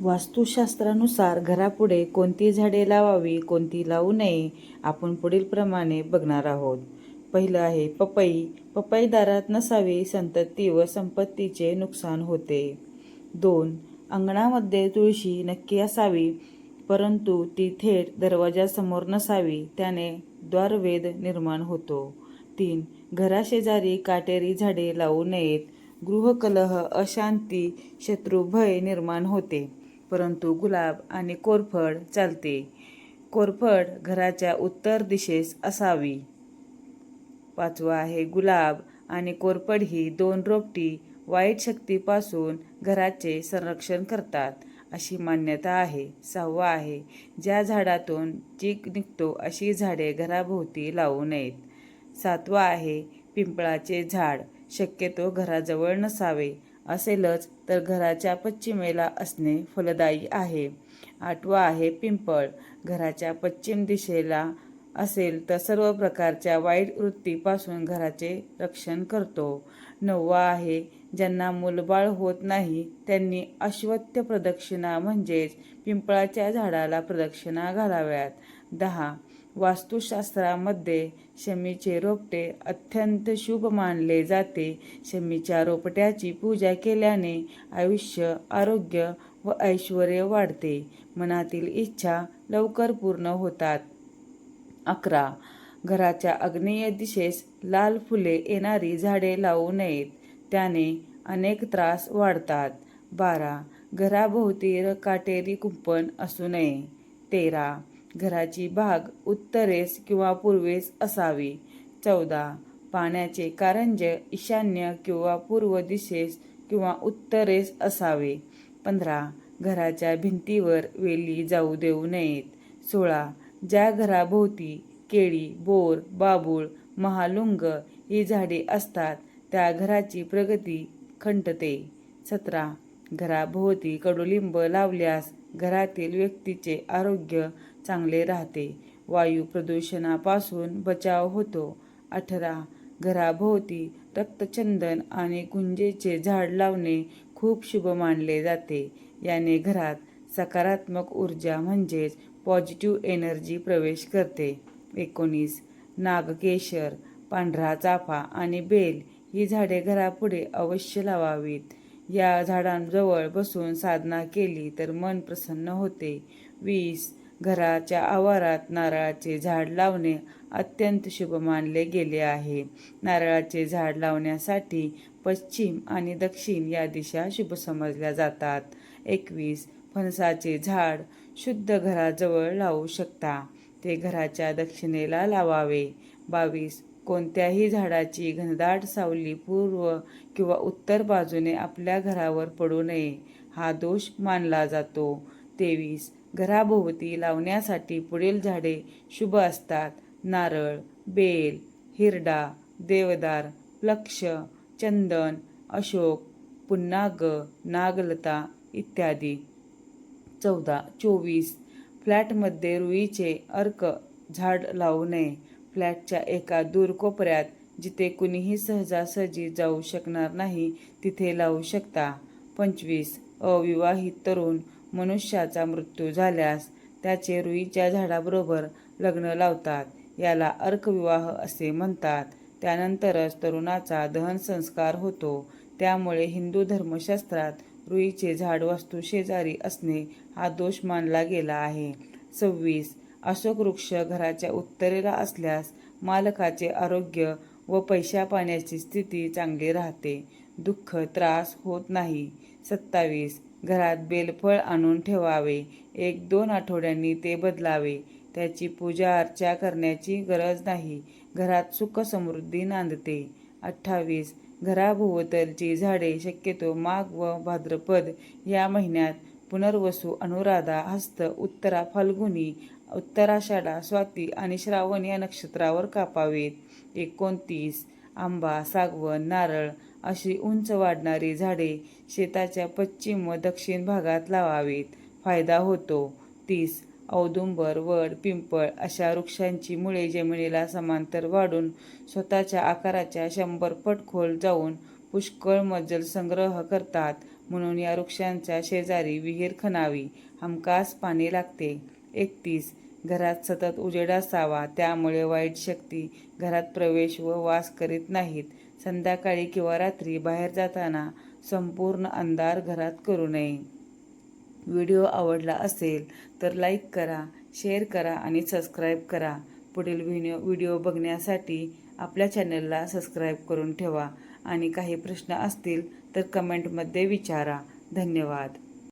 वास्तुशास्त्रानुसार घरापुढे कोणती झाडे लावावी कोणती लावू नये आपण पुढीलप्रमाणे बघणार आहोत. पहिलं आहे पपई. पपई दारात नसावी संतती व संपत्तीचे नुकसान होते. दोन. अंगणामध्ये तुळशी नक्की असावी परंतु ती थेट दरवाजासमोर नसावी त्याने द्वारवेद निर्माण होतो. तीन. घराशेजारी काटेरी झाडे लावू नयेत. गृहकलह अशांती शत्रुभय निर्माण होते. परंतु गुलाब आणि कोरफड चालते. कोरफड घराच्या उत्तर दिशेस असावी. पाचवा आहे गुलाब आणि कोरफड ही दोन रोपटी वाईट शक्तीपासून घराचे संरक्षण करतात अशी मान्यता आहे. सहावा आहे ज्या झाडातून चीक निघतो अशी झाडे घराभोवती लावू नयेत. सातवा आहे पिंपळाचे झाड शक्यतो घराजवळ नसावे. असेलच तर घराच्या पश्चिमेला असणे फलदायी आहे. आठवा आहे पिंपळ. घराच्या पश्चिम दिशेला असेल तर सर्व प्रकारच्या वाईट वृत्तीपासून घराचे रक्षण करतो. नववा आहे ज्यांना मूलबाळ होत नाही त्यांनी अश्वत्थ प्रदक्षिणा म्हणजेच पिंपळाच्या झाडाला प्रदक्षिणा घालाव्यात. दहा वास्तुशास्त्रामध्ये शमीचे रोपटे अत्यंत शुभ मानले जाते. शमीच्या रोपट्याची पूजा केल्याने आयुष्य आरोग्य व ऐश्वर वाढते. मनातील इच्छा लवकर पूर्ण होतात. अकरा. घराच्या आग्नेय दिशेस लाल फुले येणारी झाडे लावू नयेत. त्याने अनेक त्रास वाढतात. बारा. घराभोवती काटेरी कुंपण असू नये. तेरा. घराची बाग उत्तरेस किंवा पूर्वेस असावी. चौदा. पाण्याचे कारंजे ईशान्य किंवा पूर्व दिशेस किंवा उत्तरेस असावे. पंधरा. घराच्या भिंतीवर वेली जाऊ देऊ नयेत. सोळा. ज्या घराभोवती केळी बोर बाबूळ महालुंग ही झाडे असतात त्या घराची प्रगती खंटते. सतरा. घराभोवती कडुलिंब लावल्यास घरातील व्यक्तीचे आरोग्य चांगले राहते. वायू प्रदूषणापासून बचाव होतो. अठरा. घराभोवती रक्तचंदन आणि गुंजेचे झाड लावणे खूप शुभ मानले जाते. याने घरात सकारात्मक ऊर्जा म्हणजेच पॉझिटिव्ह एनर्जी प्रवेश करते. एकोणीस. नागकेशर पांढरा चाफा आणि बेल ही झाडे घरापुढे अवश्य लावावीत. या झाडांजवळ बसून साधना केली तर मन प्रसन्न होते. वीस घराच्या आवारात नारळाचे झाड लावणे अत्यंत शुभ मानले गेले आहे. नारळाचे झाड लावण्यासाठी पश्चिम आणि दक्षिण या दिशा शुभ समजल्या जातात. एकवीस फणसाचे झाड शुद्ध घराजवळ लावू शकता. ते घराच्या दक्षिणेला लावावे. बावीस कोणत्याही झाडाची घनदाट सावली पूर्व किंवा उत्तर बाजूने आपल्या घरावर पडू नये. हा दोष मानला जातो. तेवीस. घराभोवती लावण्यासाठी पुढील झाडे शुभ असतात. नारळ बेल हिरडा देवदार प्लक्ष चंदन अशोक पुन्नाग नागलता इत्यादी. चौदा. चोवीस. फ्लॅटमध्ये रुईचे अर्क झाड लावू नये. फ्लॅटच्या एका दूर कोपऱ्यात जिथे कुणीही सहजासहजी जाऊ शकणार नाही तिथे लावू शकता. पंचवीस. अविवाहित तरुण मनुष्याचा मृत्यू झाल्यास त्याचे रुईच्या झाडाबरोबर लग्न लावतात. याला अर्कविवाह असे म्हणतात. त्यानंतरच तरुणाचा दहन संस्कार होतो. त्यामुळे हिंदू धर्मशास्त्रात रुईचे झाड वास्तू शेजारी असणे हा दोष मानला गेला आहे. सव्वीस. अशोक वृक्ष घराच्या उत्तरेला असल्यास मालकाचे आरोग्य व पैशा पाण्याची स्थिती चांगली राहते. दुःख त्रास होत नाही. सत्तावीस. घरात बेलफळ आणून ठेवावे. एक दोन आठवड्यांनी ते बदलावे. त्याची पूजा अर्चा करण्याची गरज नाही. घरात सुख समृद्धी नांदते. अठ्ठावीस. घराभोवतलची झाडे शक्यतो माघ व भाद्रपद या महिन्यात पुनर्वसू अनुराधा हस्त उत्तरा फाल्गुनी उत्तराषाढा स्वाती आणि श्रावण या नक्षत्रावर कापावेत. एकोणतीस. आंबा सागवण नारळ अशी उंच वाढणारी झाडे शेताच्या पश्चिम व दक्षिण भागात लावावीत. फायदा होतो. तीस. औदुंबर वड पिंपळ अशा वृक्षांची मुळे जमिनीला समांतर वाढून स्वतःच्या आकाराच्या शंभर पट खोल जाऊन पुष्कळ मजल संग्रह करतात. म्हणून या वृक्षांच्या शेजारी विहीर खणावी. हमखास पाणी लागते. एकतीस. घरात सतत उजेड असावा. त्यामुळे वाईट शक्ती घरात प्रवेश व वास करीत नाहीत. संध्याकाळी किंवा रात्री बाहेर जाताना संपूर्ण अंधार घरात करू नये. व्हिडिओ आवडला असेल तर लाईक करा शेअर करा आणि सबस्क्राईब करा. पुढील व्हिडिओ व्हिडिओ बघण्यासाठी आपल्या चॅनलला सबस्क्राईब करून ठेवा. आणि काही प्रश्न असतील तर कमेंटमध्ये विचारा. धन्यवाद.